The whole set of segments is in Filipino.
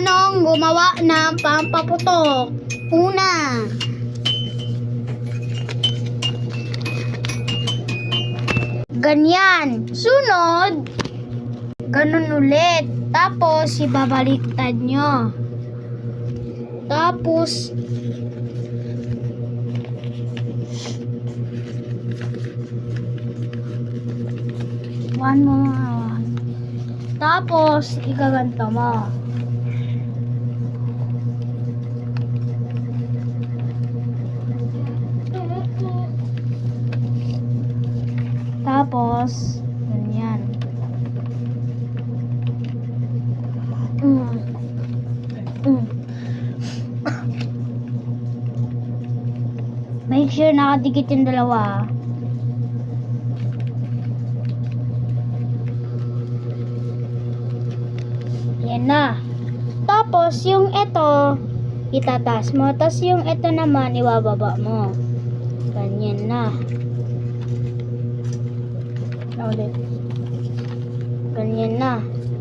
paanong gumawa ng pampaputok. Una, ganyan. Sunod, ganun ulit. Tapos, ibabaliktad nyo. Tapos, one mo mga Tapos, igaganto mo. Tapos, ganyan. Mm. Mm. Make sure nakadikit yung dalawa. ah. Yan na. Tapos, yung ito, itataas mo. Tapos, yung ito naman, ibababa mo. Ganyan na. Na ulit. Ganyan na.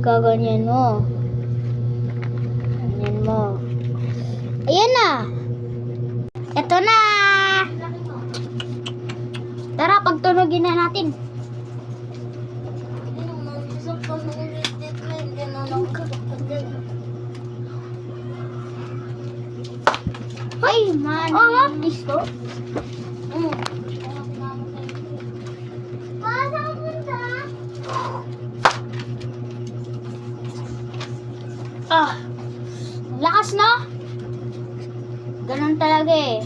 Gaganyan mo. Ganyan mo. Ayan na. Ito na. Tara, pagtunogin na natin. Ay, man. Oh, what is to? Ah, lakas no? Ganun talaga eh.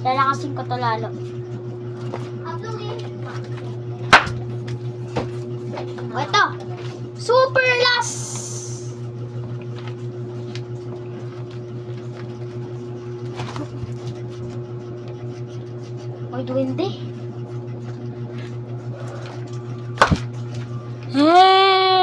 Lalakasin ko to lalo. O ito, super last! Ay, duwende.